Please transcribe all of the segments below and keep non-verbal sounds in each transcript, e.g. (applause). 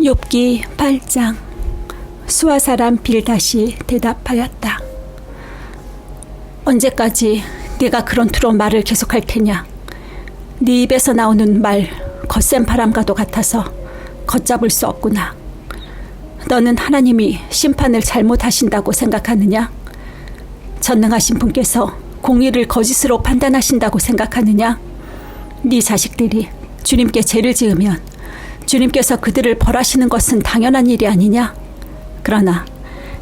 욥기 8장 수아 사람 빌다시 대답하였다. 언제까지 네가 그런 투로 말을 계속할 테냐? 네 입에서 나오는 말 거센 바람과도 같아서 걷잡을 수 없구나. 너는 하나님이 심판을 잘못하신다고 생각하느냐? 전능하신 분께서 공의를 거짓으로 판단하신다고 생각하느냐? 네 자식들이 주님께 죄를 지으면 주님께서 그들을 벌하시는 것은 당연한 일이 아니냐? 그러나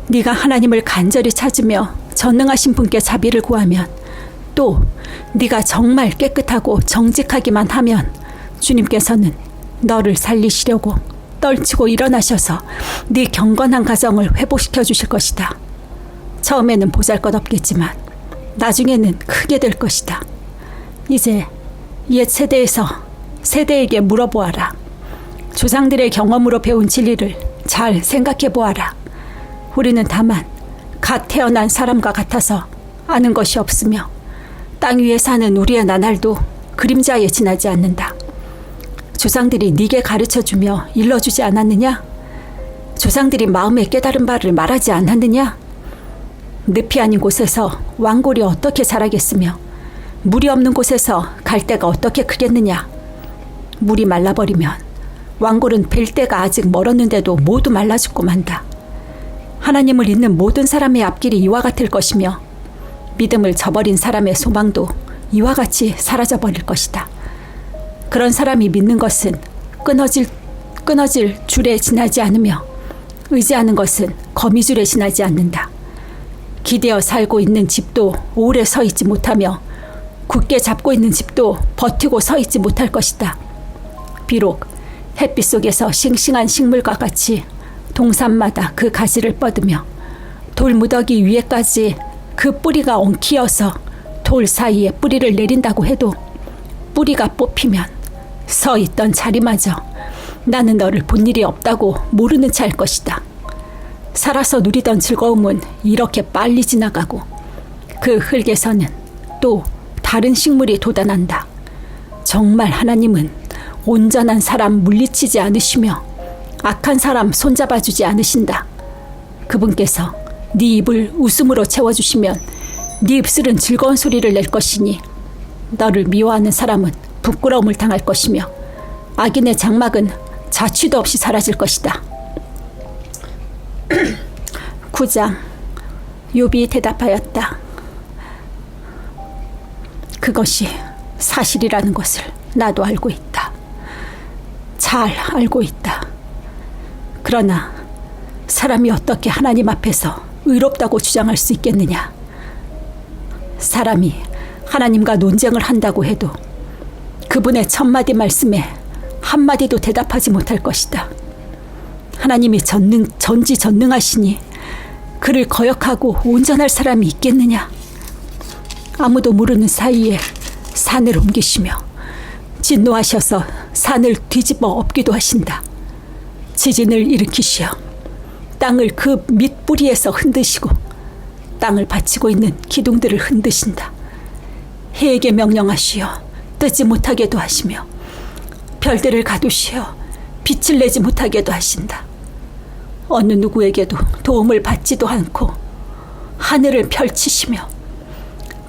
네가 하나님을 간절히 찾으며 전능하신 분께 자비를 구하면 또 네가 정말 깨끗하고 정직하기만 하면 주님께서는 너를 살리시려고 떨치고 일어나셔서 네 경건한 가정을 회복시켜 주실 것이다. 처음에는 보잘것없겠지만 나중에는 크게 될 것이다. 이제 옛 세대에서 세대에게 물어보아라. 조상들의 경험으로 배운 진리를 잘 생각해 보아라. 우리는 다만 갓 태어난 사람과 같아서 아는 것이 없으며 땅 위에 사는 우리의 나날도 그림자에 지나지 않는다. 조상들이 네게 가르쳐 주며 일러 주지 않았느냐? 조상들이 마음에 깨달은 바를 말하지 않았느냐? 늪이 아닌 곳에서 왕골이 어떻게 자라겠으며 물이 없는 곳에서 갈대가 어떻게 크겠느냐? 물이 말라버리면 왕골은 뵐 때가 아직 멀었는데도 모두 말라 죽고 만다. 하나님을 잊는 모든 사람의 앞길이 이와 같을 것이며 믿음을 저버린 사람의 소망도 이와 같이 사라져 버릴 것이다. 그런 사람이 믿는 것은 끊어질 끊어질 줄에 지나지 않으며 의지하는 것은 거미줄에 지나지 않는다. 기대어 살고 있는 집도 오래 서 있지 못하며 굳게 잡고 있는 집도 버티고 서 있지 못할 것이다. 비록 햇빛 속에서 싱싱한 식물과 같이 동산마다 그 가지를 뻗으며 돌무더기 위에까지 그 뿌리가 엉키어서 돌 사이에 뿌리를 내린다고 해도 뿌리가 뽑히면 서 있던 자리마저 나는 너를 본 일이 없다고 모르는 차일 것이다. 살아서 누리던 즐거움은 이렇게 빨리 지나가고 그 흙에서는 또 다른 식물이 돋아난다. 정말 하나님은 온전한 사람 물리치지 않으시며 악한 사람 손잡아 주지 않으신다. 그분께서 네 입을 웃음으로 채워 주시면 네 입술은 즐거운 소리를 낼 것이니 너를 미워하는 사람은 부끄러움을 당할 것이며 악인의 장막은 자취도 없이 사라질 것이다. (clears throat) 9장 욥이 대답하였다. 그것이 사실이라는 것을 나도 알고 있다. 잘 알고 있다. 그러나 사람이 어떻게 하나님 앞에서 의롭다고 주장할 수 있겠느냐? 사람이 하나님과 논쟁을 한다고 해도 그분의 첫마디 말씀에 한마디도 대답하지 못할 것이다. 하나님이 전능, 전지전능하시니 그를 거역하고 온전할 사람이 있겠느냐? 아무도 모르는 사이에 산을 옮기시며 진노하셔서 산을 뒤집어 엎기도 하신다. 지진을 일으키시어 땅을 그 밑뿌리에서 흔드시고 땅을 받치고 있는 기둥들을 흔드신다. 해에게 명령하시어 뜨지 못하게도 하시며 별들을 가두시어 빛을 내지 못하게도 하신다. 어느 누구에게도 도움을 받지도 않고 하늘을 펼치시며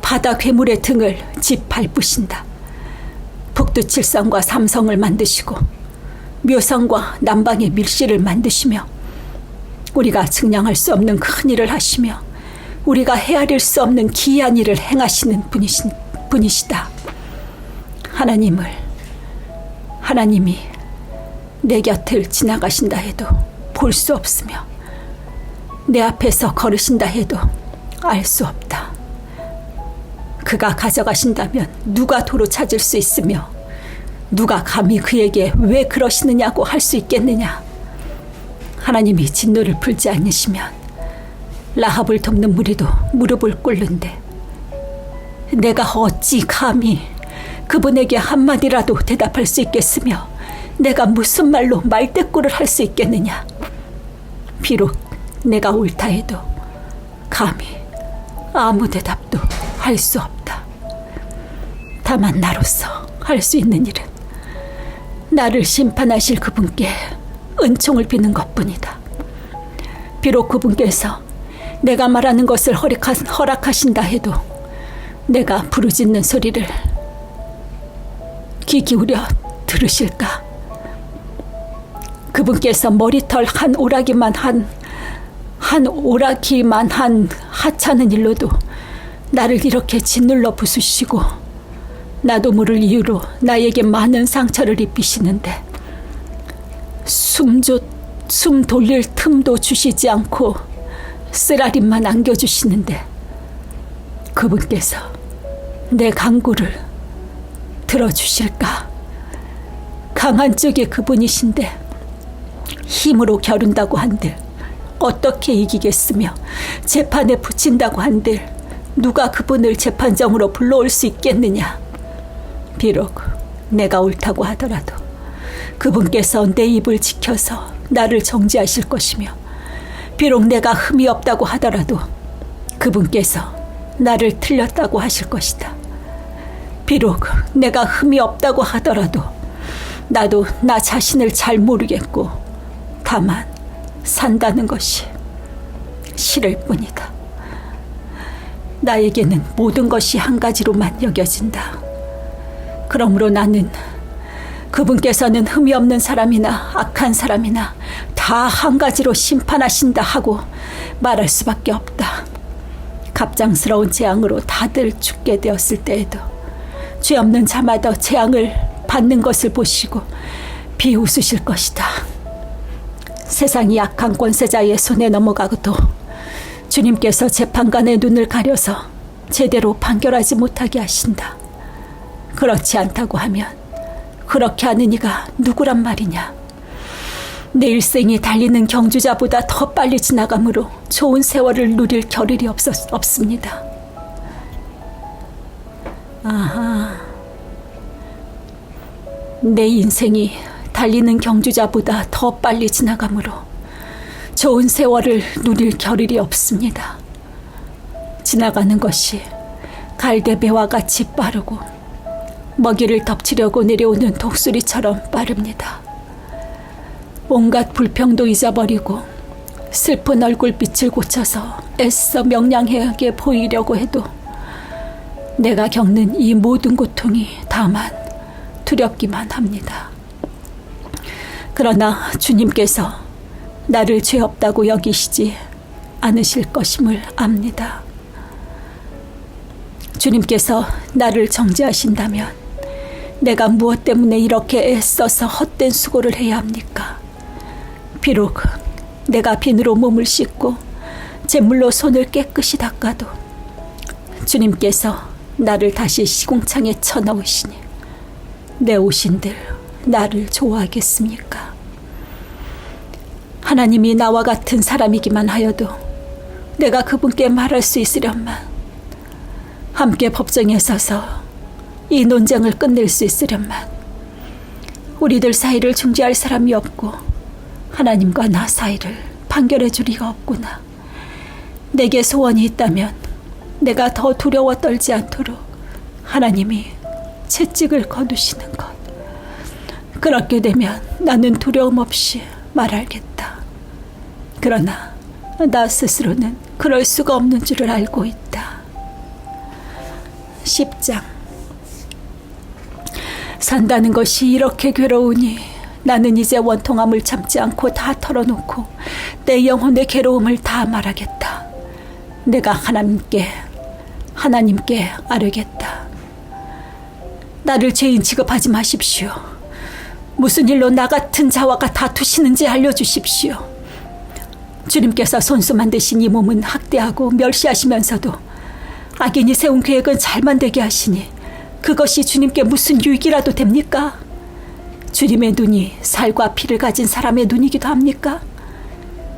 바다 괴물의 등을 짓밟으신다. 북두 칠성과 삼성을 만드시고 묘성과 남방의 밀실을 만드시며 우리가 증량할 수 없는 큰 일을 하시며 우리가 헤아릴 수 없는 기이한 일을 행하시는 분이신, 분이시다. 하나님을 하나님이 내 곁을 지나가신다 해도 볼 수 없으며 내 앞에서 걸으신다 해도 알 수 없다. 그가 가져가신다면 누가 도로 찾을 수 있으며 누가 감히 그에게 왜 그러시느냐고 할 수 있겠느냐? 하나님이 진노를 풀지 않으시면 라합을 돕는 무리도 무릎을 꿇는데 내가 어찌 감히 그분에게 한마디라도 대답할 수 있겠으며 내가 무슨 말로 말대꾸를 할 수 있겠느냐? 비록 내가 옳다 해도 감히 아무 대답도 할 수 없다. 다만 나로서 할 수 있는 일은 나를 심판하실 그분께 은총을 비는 것뿐이다. 비록 그분께서 내가 말하는 것을 허락하, 허락하신다 해도 내가 부르짖는 소리를 귀 기울여 들으실까? 그분께서 머리털 한 오라기만 한, 한 오라기만 한 하찮은 일로도 나를 이렇게 짓눌러 부수시고 나도 모를 이유로 나에게 많은 상처를 입히시는데 숨조, 숨 돌릴 틈도 주시지 않고 쓰라림만 안겨주시는데 그분께서 내 강구를 들어주실까? 강한 쪽에 그분이신데 힘으로 겨룬다고 한들 어떻게 이기겠으며 재판에 붙인다고 한들 누가 그분을 재판정으로 불러올 수 있겠느냐? 비록 내가 옳다고 하더라도 그분께서 내 입을 지켜서 나를 정지하실 것이며 비록 내가 흠이 없다고 하더라도 그분께서 나를 틀렸다고 하실 것이다. 비록 내가 흠이 없다고 하더라도 나도 나 자신을 잘 모르겠고 다만 산다는 것이 싫을 뿐이다. 나에게는 모든 것이 한 가지로만 여겨진다. 그러므로 나는 그분께서는 흠이 없는 사람이나 악한 사람이나 다 한 가지로 심판하신다 하고 말할 수밖에 없다. 갑장스러운 재앙으로 다들 죽게 되었을 때에도 죄 없는 자마다 재앙을 받는 것을 보시고 비웃으실 것이다. 세상이 약한 권세자의 손에 넘어가고도 주님께서 재판관의 눈을 가려서 제대로 판결하지 못하게 하신다. 그렇지 않다고 하면 그렇게 하는 이가 누구란 말이냐? 내 일생이 달리는 경주자보다 더 빨리 지나가므로 좋은 세월을 누릴 겨를이 없었, 없습니다. 아하. 내 인생이 달리는 경주자보다 더 빨리 지나가므로 좋은 세월을 누릴 겨를이 없습니다. 지나가는 것이 갈대배와 같이 빠르고 먹이를 덮치려고 내려오는 독수리처럼 빠릅니다. 온갖 불평도 잊어버리고 슬픈 얼굴빛을 고쳐서 애써 명랑하게 보이려고 해도 내가 겪는 이 모든 고통이 다만 두렵기만 합니다. 그러나 주님께서 나를 죄 없다고 여기시지 않으실 것임을 압니다. 주님께서 나를 정죄하신다면 내가 무엇 때문에 이렇게 애써서 헛된 수고를 해야 합니까? 비록 내가 비누로 몸을 씻고 제물로 손을 깨끗이 닦아도 주님께서 나를 다시 시궁창에 쳐넣으시니 내 오신들 나를 좋아하겠습니까? 하나님이 나와 같은 사람이기만 하여도 내가 그분께 말할 수 있으련만 함께 법정에 서서 이 논쟁을 끝낼 수 있으련만 우리들 사이를 중재할 사람이 없고 하나님과 나 사이를 판결해 줄 리가 없구나. 내게 소원이 있다면 내가 더 두려워 떨지 않도록 하나님이 채찍을 거두시는 것. 그렇게 되면 나는 두려움 없이 말하겠다. 그러나 나 스스로는 그럴 수가 없는 줄을 알고 있다. 10장 산다는 것이 이렇게 괴로우니 나는 이제 원통함을 참지 않고 다 털어놓고 내 영혼의 괴로움을 다 말하겠다. 내가 하나님께 하나님께 아뢰겠다. 나를 죄인 취급하지 마십시오. 무슨 일로 나 같은 자와가 다투시는지 알려주십시오. 주님께서 손수 만드신 이 몸은 학대하고 멸시하시면서도 악인이 세운 계획은 잘 만들게 하시니 그것이 주님께 무슨 유익이라도 됩니까? 주님의 눈이 살과 피를 가진 사람의 눈이기도 합니까?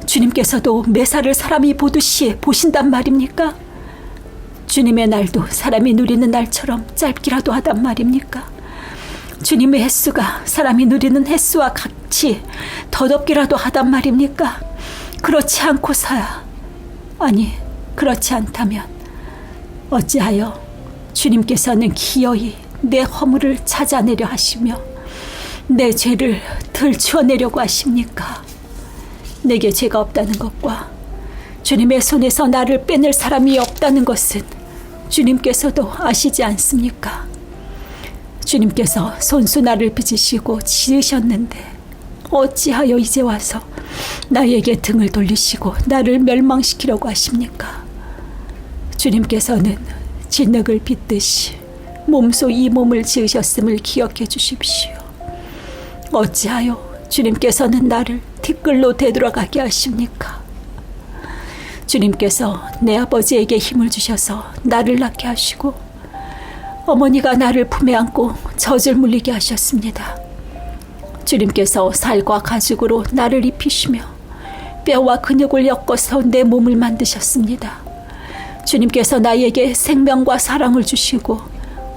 주님께서도 매사를 사람이 보듯이 보신단 말입니까? 주님의 날도 사람이 누리는 날처럼 짧기라도 하단 말입니까? 주님의 횟수가 사람이 누리는 횟수와 같이 더덥기라도 하단 말입니까? 그렇지 않고서야 아니 그렇지 않다면 어찌하여 주님께서는 기어이 내 허물을 찾아내려 하시며 내 죄를 들추어내려고 하십니까? 내게 죄가 없다는 것과 주님의 손에서 나를 빼낼 사람이 없다는 것은 주님께서도 아시지 않습니까? 주님께서 손수 나를 빚으시고 지으셨는데 어찌하여 이제 와서 나에게 등을 돌리시고 나를 멸망시키려고 하십니까? 주님께서는 진흙을 빚듯이 몸소 이 몸을 지으셨음을 기억해 주십시오. 어찌하여 주님께서는 나를 티끌로 되돌아가게 하십니까? 주님께서 내 아버지에게 힘을 주셔서 나를 낳게 하시고 어머니가 나를 품에 안고 젖을 물리게 하셨습니다. 주님께서 살과 가죽으로 나를 입히시며 뼈와 근육을 엮어서 내 몸을 만드셨습니다. 주님께서 나에게 생명과 사랑을 주시고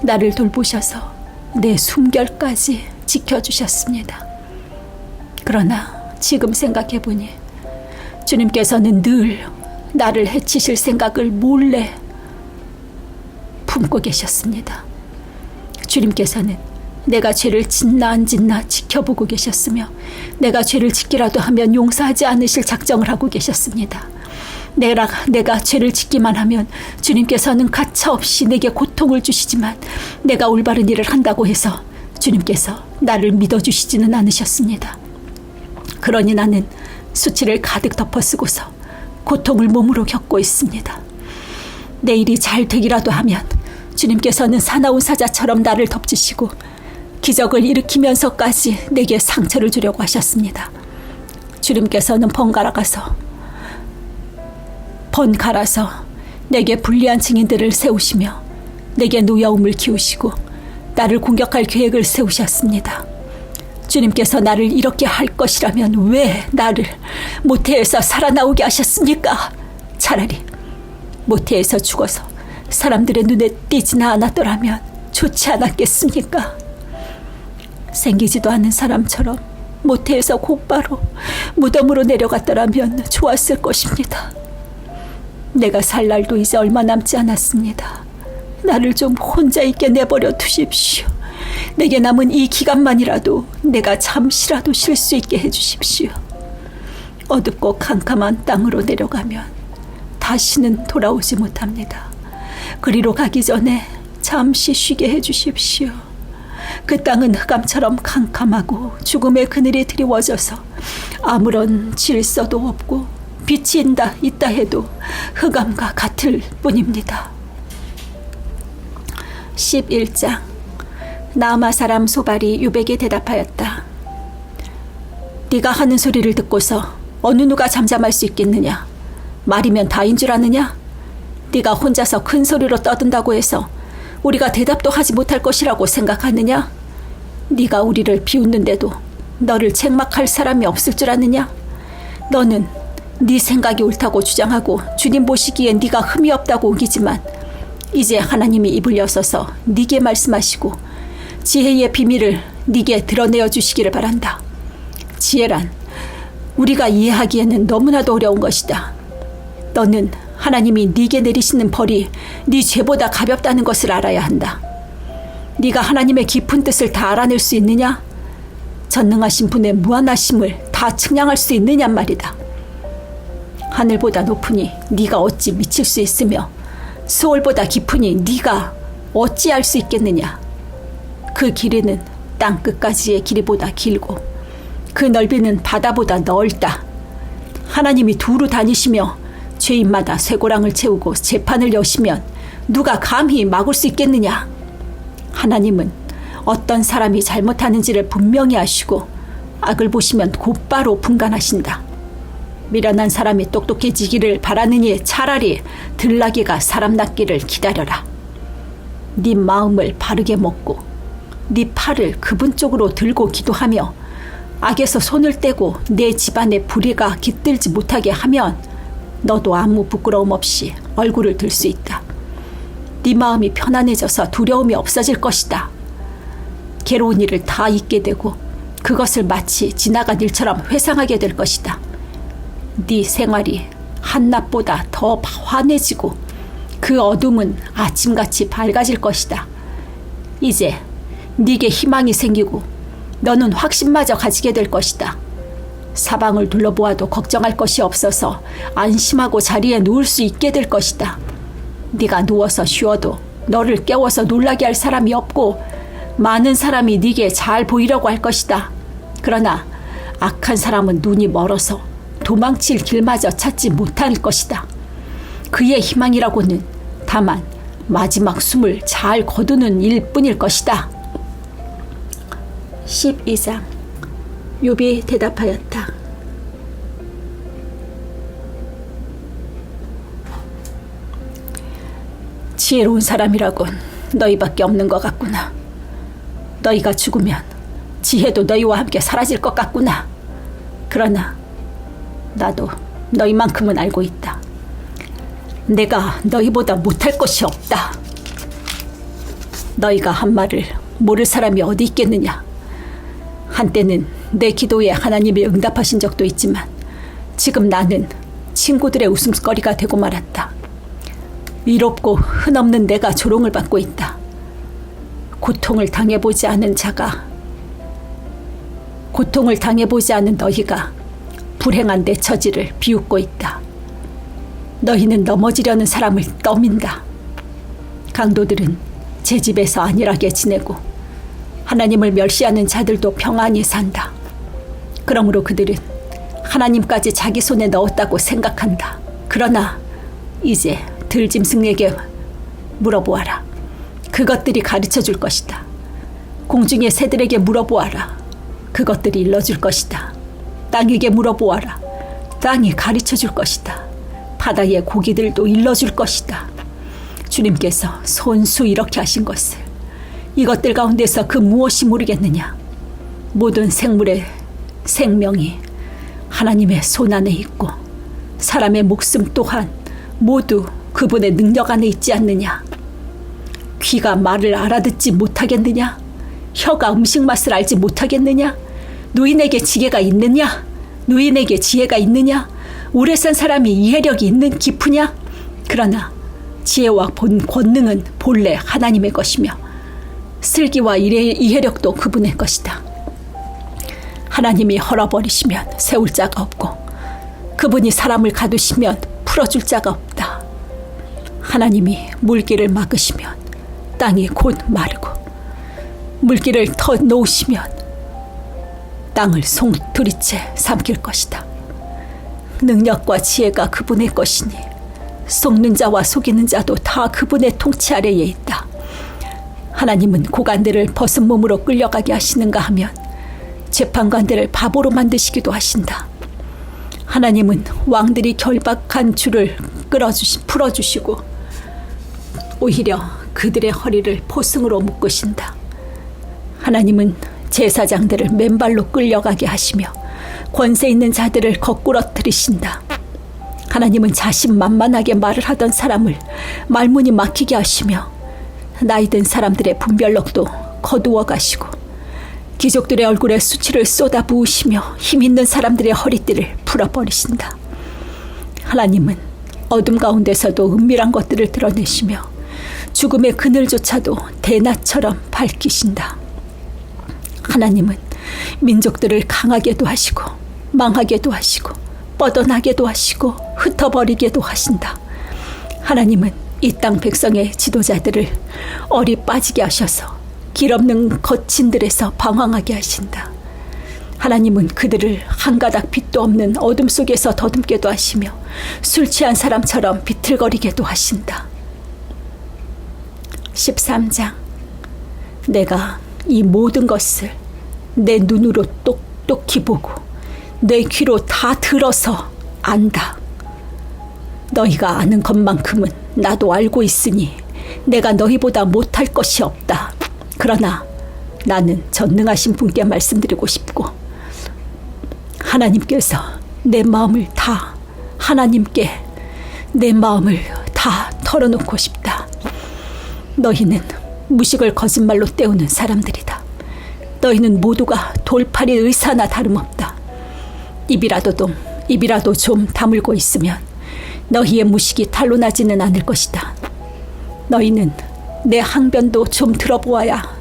나를 돌보셔서 내 숨결까지 지켜주셨습니다. 그러나 지금 생각해보니 주님께서는 늘 나를 해치실 생각을 몰래 품고 계셨습니다. 주님께서는 내가 죄를 짓나 안 짓나 지켜보고 계셨으며 내가 죄를 짓기라도 하면 용서하지 않으실 작정을 하고 계셨습니다. 내가, 내가 죄를 짓기만 하면 주님께서는 가차없이 내게 고통을 주시지만 내가 올바른 일을 한다고 해서 주님께서 나를 믿어주시지는 않으셨습니다. 그러니 나는 수치를 가득 덮어쓰고서 고통을 몸으로 겪고 있습니다. 내일이 잘 되기라도 하면 주님께서는 사나운 사자처럼 나를 덮치시고 기적을 일으키면서까지 내게 상처를 주려고 하셨습니다. 주님께서는 번갈아 가서 번갈아서 내게 불리한 증인들을 세우시며 내게 노여움을 키우시고 나를 공격할 계획을 세우셨습니다. 주님께서 나를 이렇게 할 것이라면 왜 나를 모태에서 살아나오게 하셨습니까? 차라리 모태에서 죽어서 사람들의 눈에 띄지나 않았더라면 좋지 않았겠습니까? 생기지도 않은 사람처럼 모태에서 곧바로 무덤으로 내려갔더라면 좋았을 것입니다. 내가 살 날도 이제 얼마 남지 않았습니다. 나를 좀 혼자 있게 내버려 두십시오. 내게 남은 이 기간만이라도 내가 잠시라도 쉴 수 있게 해주십시오. 어둡고 캄캄한 땅으로 내려가면 다시는 돌아오지 못합니다. 그리로 가기 전에 잠시 쉬게 해주십시오. 그 땅은 흑암처럼 캄캄하고 죽음의 그늘이 드리워져서 아무런 질서도 없고 빛이 있다, 있다 해도 흑암과 같을 뿐입니다. 11장 나마 사람 소발이 유백에 대답하였다. 네가 하는 소리를 듣고서 어느 누가 잠잠할 수 있겠느냐? 말이면 다인 줄 아느냐? 네가 혼자서 큰 소리로 떠든다고 해서 우리가 대답도 하지 못할 것이라고 생각하느냐? 네가 우리를 비웃는데도 너를 책망할 사람이 없을 줄 아느냐? 너는 네 생각이 옳다고 주장하고 주님 보시기엔 네가 흠이 없다고 우기지만 이제 하나님이 입을 여서서 네게 말씀하시고 지혜의 비밀을 네게 드러내어 주시기를 바란다. 지혜란 우리가 이해하기에는 너무나도 어려운 것이다. 너는 하나님이 네게 내리시는 벌이 네 죄보다 가볍다는 것을 알아야 한다. 네가 하나님의 깊은 뜻을 다 알아낼 수 있느냐? 전능하신 분의 무한하심을 다 측량할 수 있느냐 말이다. 하늘보다 높으니 네가 어찌 미칠 수 있으며 수월보다 깊으니 네가 어찌할 수 있겠느냐? 그 길이는 땅 끝까지의 길이보다 길고 그 넓이는 바다보다 넓다. 하나님이 두루 다니시며 죄인마다 쇠고랑을 채우고 재판을 여시면 누가 감히 막을 수 있겠느냐? 하나님은 어떤 사람이 잘못하는지를 분명히 아시고 악을 보시면 곧바로 분간하신다. 미련한 사람이 똑똑해지기를 바라느니 차라리 들나귀가 사람 낳기를 기다려라. 네 마음을 바르게 먹고 네 팔을 그분 쪽으로 들고 기도하며 악에서 손을 떼고 내 집안의 불의가 깃들지 못하게 하면 너도 아무 부끄러움 없이 얼굴을 들 수 있다. 네 마음이 편안해져서 두려움이 없어질 것이다. 괴로운 일을 다 잊게 되고 그것을 마치 지나간 일처럼 회상하게 될 것이다. 네 생활이 한낮보다 더 환해지고 그 어둠은 아침같이 밝아질 것이다. 이제 네게 희망이 생기고 너는 확신마저 가지게 될 것이다. 사방을 둘러보아도 걱정할 것이 없어서 안심하고 자리에 누울 수 있게 될 것이다. 네가 누워서 쉬어도 너를 깨워서 놀라게 할 사람이 없고 많은 사람이 네게 잘 보이려고 할 것이다. 그러나 악한 사람은 눈이 멀어서 도망칠 길마저 찾지 못할 것이다. 그의 희망이라고는 다만 마지막 숨을 잘 거두는 일뿐일 것이다. 12장 욥이 대답하였다. 지혜로운 사람이라곤 너희밖에 없는 것 같구나. 너희가 죽으면 지혜도 너희와 함께 사라질 것 같구나. 그러나 나도 너희만큼은 알고 있다. 내가 너희보다 못할 것이 없다. 너희가 한 말을 모를 사람이 어디 있겠느냐. 한때는 내 기도에 하나님이 응답하신 적도 있지만 지금 나는 친구들의 웃음거리가 되고 말았다. 위롭고 흔없는 내가 조롱을 받고 있다. 고통을 당해보지 않은 자가 고통을 당해보지 않은 너희가 불행한 내 처지를 비웃고 있다. 너희는 넘어지려는 사람을 떠민다. 강도들은 제 집에서 안일하게 지내고 하나님을 멸시하는 자들도 평안히 산다. 그러므로 그들은 하나님까지 자기 손에 넣었다고 생각한다. 그러나 이제 들짐승에게 물어보아라. 그것들이 가르쳐 줄 것이다. 공중의 새들에게 물어보아라. 그것들이 일러줄 것이다. 땅에게 물어보아라. 땅이 가르쳐 줄 것이다. 바다의 고기들도 일러줄 것이다. 주님께서 손수 이렇게 하신 것을 이것들 가운데서 그 무엇이 모르겠느냐? 모든 생물의 생명이 하나님의 손 안에 있고 사람의 목숨 또한 모두 그분의 능력 안에 있지 않느냐? 귀가 말을 알아듣지 못하겠느냐? 혀가 음식 맛을 알지 못하겠느냐? 누인에게 지혜가 있느냐? 누인에게 지혜가 있느냐? 오래 산 사람이 이해력이 있는 깊으냐? 그러나 지혜와 본 권능은 본래 하나님의 것이며 슬기와 이해력도 그분의 것이다. 하나님이 헐어버리시면 세울 자가 없고 그분이 사람을 가두시면 풀어줄 자가 없다. 하나님이 물길을 막으시면 땅이 곧 마르고 물길을 터 놓으시면 땅을 송두리째 삼킬 것이다. 능력과 지혜가 그분의 것이니 속는 자와 속이는 자도 다 그분의 통치 아래에 있다. 하나님은 고관들을 벗은 몸으로 끌려가게 하시는가 하면 재판관들을 바보로 만드시기도 하신다. 하나님은 왕들이 결박한 줄을 끌어주시, 풀어주시고 오히려 그들의 허리를 포승으로 묶으신다. 하나님은 제사장들을 맨발로 끌려가게 하시며 권세 있는 자들을 거꾸러뜨리신다. 하나님은 자신만만하게 말을 하던 사람을 말문이 막히게 하시며 나이든 사람들의 분별력도 거두어 가시고 귀족들의 얼굴에 수치를 쏟아 부으시며 힘 있는 사람들의 허리띠를 풀어버리신다. 하나님은 어둠 가운데서도 은밀한 것들을 드러내시며 죽음의 그늘조차도 대낮처럼 밝히신다. 하나님은 민족들을 강하게도 하시고 망하게도 하시고 뻗어나게도 하시고 흩어버리게도 하신다. 하나님은 이 땅 백성의 지도자들을 어리 빠지게 하셔서 길 없는 거친들에서 방황하게 하신다. 하나님은 그들을 한 가닥 빛도 없는 어둠 속에서 더듬게도 하시며 술 취한 사람처럼 비틀거리게도 하신다. 13장 내가 이 모든 것을 내 눈으로 똑똑히 보고 내 귀로 다 들어서 안다. 너희가 아는 것만큼은 나도 알고 있으니 내가 너희보다 못할 것이 없다. 그러나 나는 전능하신 분께 말씀드리고 싶고 하나님께서 내 마음을 다 하나님께 내 마음을 다 털어놓고 싶다. 너희는 무식을 거짓말로 때우는 사람들이다. 너희는 모두가 돌팔이 의사나 다름없다. 입이라도 좀, 입이라도 좀 다물고 있으면 너희의 무식이 탄로나지는 않을 것이다. 너희는 내 항변도 좀 들어보아야,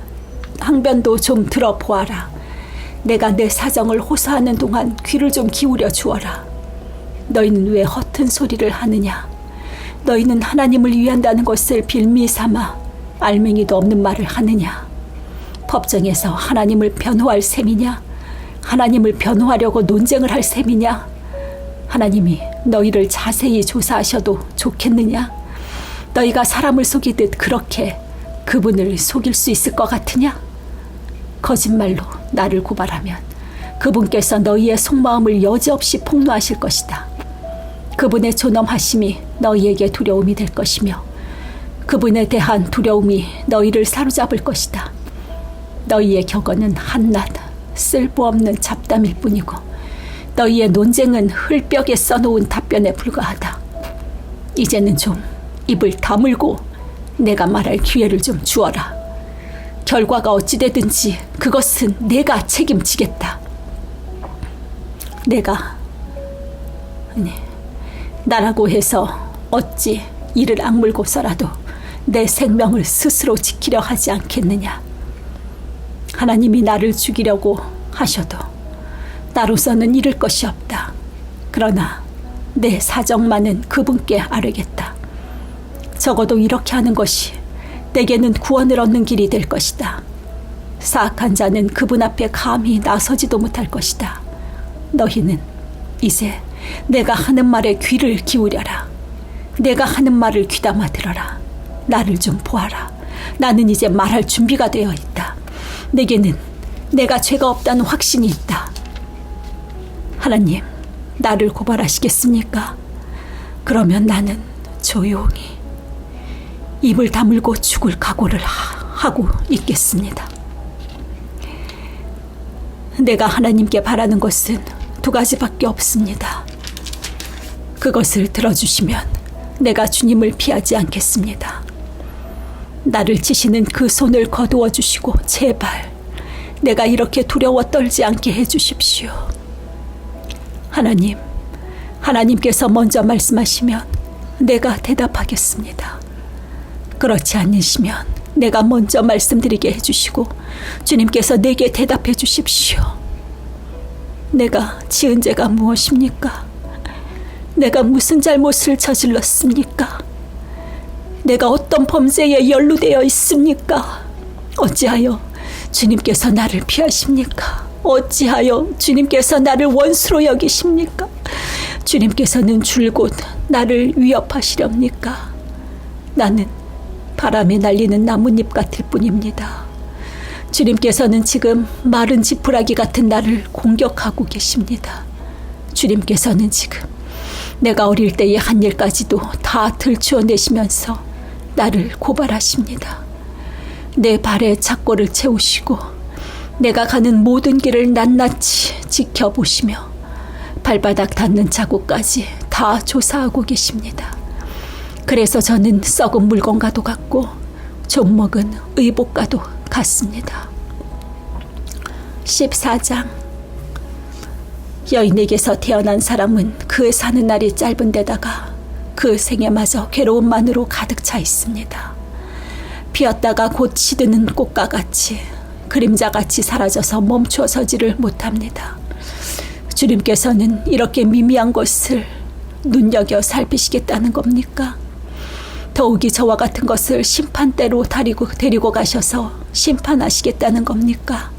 항변도 좀 들어보아라. 내가 내 사정을 호소하는 동안 귀를 좀 기울여 주어라. 너희는 왜 허튼 소리를 하느냐? 너희는 하나님을 위한다는 것을 빌미 삼아 알맹이도 없는 말을 하느냐? 법정에서 하나님을 변호할 셈이냐? 하나님을 변호하려고 논쟁을 할 셈이냐? 하나님이 너희를 자세히 조사하셔도 좋겠느냐? 너희가 사람을 속이듯 그렇게 그분을 속일 수 있을 것 같으냐? 거짓말로 나를 고발하면 그분께서 너희의 속마음을 여지없이 폭로하실 것이다. 그분의 존엄하심이 너희에게 두려움이 될 것이며 그분에 대한 두려움이 너희를 사로잡을 것이다. 너희의 격언은 한낱 쓸모없는 잡담일 뿐이고 너희의 논쟁은 흘벽에 써놓은 답변에 불과하다. 이제는 좀 입을 다물고 내가 말할 기회를 좀 주어라. 결과가 어찌되든지 그것은 내가 책임지겠다. 내가 아니 나라고 해서 어찌 이를 악물고서라도 내 생명을 스스로 지키려 하지 않겠느냐. 하나님이 나를 죽이려고 하셔도 나로서는 잃을 것이 없다. 그러나 내 사정만은 그분께 아뢰겠다. 적어도 이렇게 하는 것이 내게는 구원을 얻는 길이 될 것이다. 사악한 자는 그분 앞에 감히 나서지도 못할 것이다. 너희는 이제 내가 하는 말에 귀를 기울여라. 내가 하는 말을 귀담아 들어라. 나를 좀 보아라. 나는 이제 말할 준비가 되어 있다. 내게는 내가 죄가 없다는 확신이 있다. 하나님, 나를 고발하시겠습니까? 그러면 나는 조용히 입을 다물고 죽을 각오를 하- 하고 있겠습니다. 내가 하나님께 바라는 것은 두 가지밖에 없습니다. 그것을 들어주시면 내가 주님을 피하지 않겠습니다. 나를 치시는 그 손을 거두어 주시고 제발 내가 이렇게 두려워 떨지 않게 해 주십시오. 하나님, 하나님께서 먼저 말씀하시면 내가 대답하겠습니다. 그렇지 않으시면 내가 먼저 말씀드리게 해주시고 주님께서 내게 대답해 주십시오. 내가 지은 죄가 무엇입니까? 내가 무슨 잘못을 저질렀습니까? 내가 어떤 범죄에 연루되어 있습니까? 어찌하여 주님께서 나를 피하십니까? 어찌하여 주님께서 나를 원수로 여기십니까? 주님께서는 줄곧 나를 위협하시렵니까? 나는 바람에 날리는 나뭇잎 같을 뿐입니다. 주님께서는 지금 마른 지푸라기 같은 나를 공격하고 계십니다. 주님께서는 지금 내가 어릴 때의 한 일까지도 다 들추어 내시면서 나를 고발하십니다. 내 발에 착고를 채우시고 내가 가는 모든 길을 낱낱이 지켜보시며 발바닥 닿는 자국까지 다 조사하고 계십니다. 그래서 저는 썩은 물건과도 같고 좀먹은 의복과도 같습니다. 14장 여인에게서 태어난 사람은 그 사는 날이 짧은 데다가 그 생애마저 괴로움만으로 가득 차 있습니다. 피었다가 곧 시드는 꽃과 같이 그림자같이 사라져서 멈춰 서지를 못합니다. 주님께서는 이렇게 미미한 것을 눈여겨 살피시겠다는 겁니까? 더욱이 저와 같은 것을 심판대로 다리고 데리고 가셔서 심판하시겠다는 겁니까?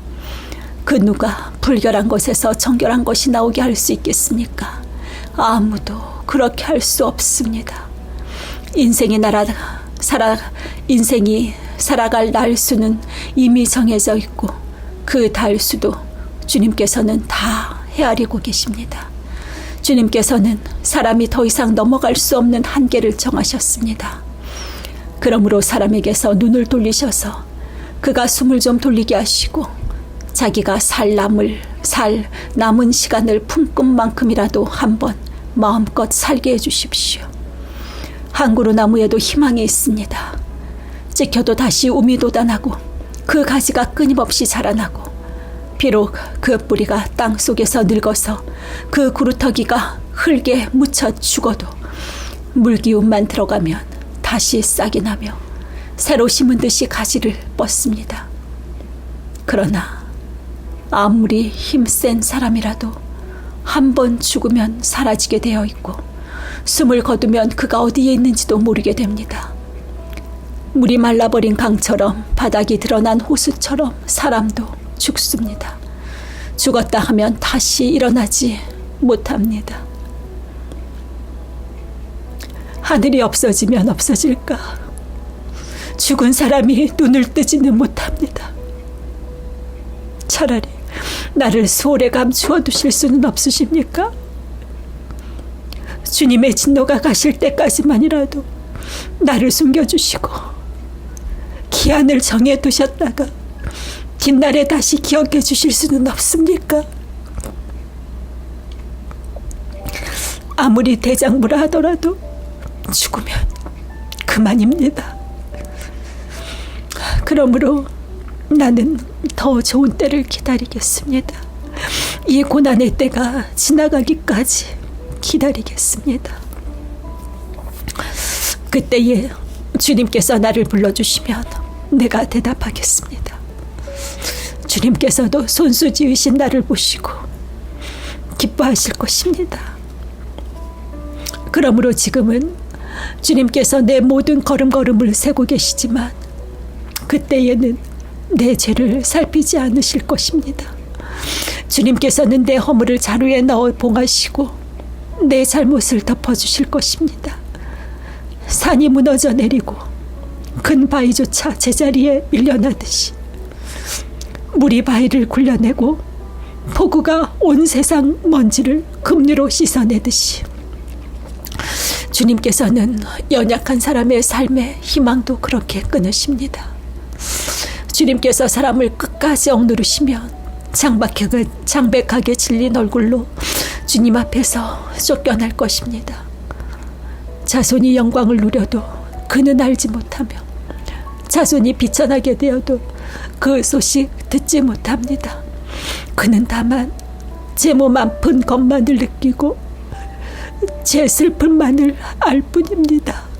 그 누가 불결한 것에서 정결한 것이 나오게 할 수 있겠습니까? 아무도 그렇게 할 수 없습니다. 인생이 날아 살아 인생이 살아갈 날수는 이미 정해져 있고 그 달수도 주님께서는 다 헤아리고 계십니다. 주님께서는 사람이 더 이상 넘어갈 수 없는 한계를 정하셨습니다. 그러므로 사람에게서 눈을 돌리셔서 그가 숨을 좀 돌리게 하시고 자기가 살 남을 살 남은 시간을 품끝만큼이라도 한번 마음껏 살게 해 주십시오. 한 그루 나무에도 희망이 있습니다. 찍혀도 다시 우미 돋아나고 그 가지가 끊임없이 자라나고 비록 그 뿌리가 땅 속에서 늙어서 그 구루터기가 흙에 묻혀 죽어도 물기운만 들어가면 다시 싹이 나며 새로 심은 듯이 가지를 뻗습니다. 그러나 아무리 힘센 사람이라도 한 번 죽으면 사라지게 되어 있고 숨을 거두면 그가 어디에 있는지도 모르게 됩니다. 물이 말라버린 강처럼 바닥이 드러난 호수처럼 사람도 죽습니다. 죽었다 하면 다시 일어나지 못합니다. 하늘이 없어지면 없어질까? 죽은 사람이 눈을 뜨지는 못합니다. 차라리 나를 소홀에 감추어 두실 수는 없으십니까? 주님의 진노가 가실 때까지만이라도 나를 숨겨주시고 기한을 정해 두셨다가 뒷날에 다시 기억해 주실 수는 없습니까? 아무리 대장부라 하더라도 죽으면 그만입니다. 그러므로 나는 더 좋은 때를 기다리겠습니다. 이 고난의 때가 지나가기까지 기다리겠습니다. 그때에 주님께서 나를 불러주시면 내가 대답하겠습니다. 주님께서도 손수 지으신 나를 보시고 기뻐하실 것입니다. 그러므로 지금은 주님께서 내 모든 걸음걸음을 세고 계시지만 그때에는 내 죄를 살피지 않으실 것입니다. 주님께서는 내 허물을 자루에 넣어 봉하시고 내 잘못을 덮어주실 것입니다. 산이 무너져 내리고 큰 바위조차 제자리에 밀려나듯이 물이 바위를 굴려내고 폭우가 온 세상 먼지를 급류로 씻어내듯이 주님께서는 연약한 사람의 삶의 희망도 그렇게 끊으십니다. 주님께서 사람을 끝까지 억누르시면 장박하게, 장백하게 질린 얼굴로 주님 앞에서 쫓겨날 것입니다. 자손이 영광을 누려도 그는 알지 못하며 자손이 비천하게 되어도 그 소식 듣지 못합니다. 그는 다만 제 몸 아픈 것만을 느끼고 제 슬픔만을 알 뿐입니다.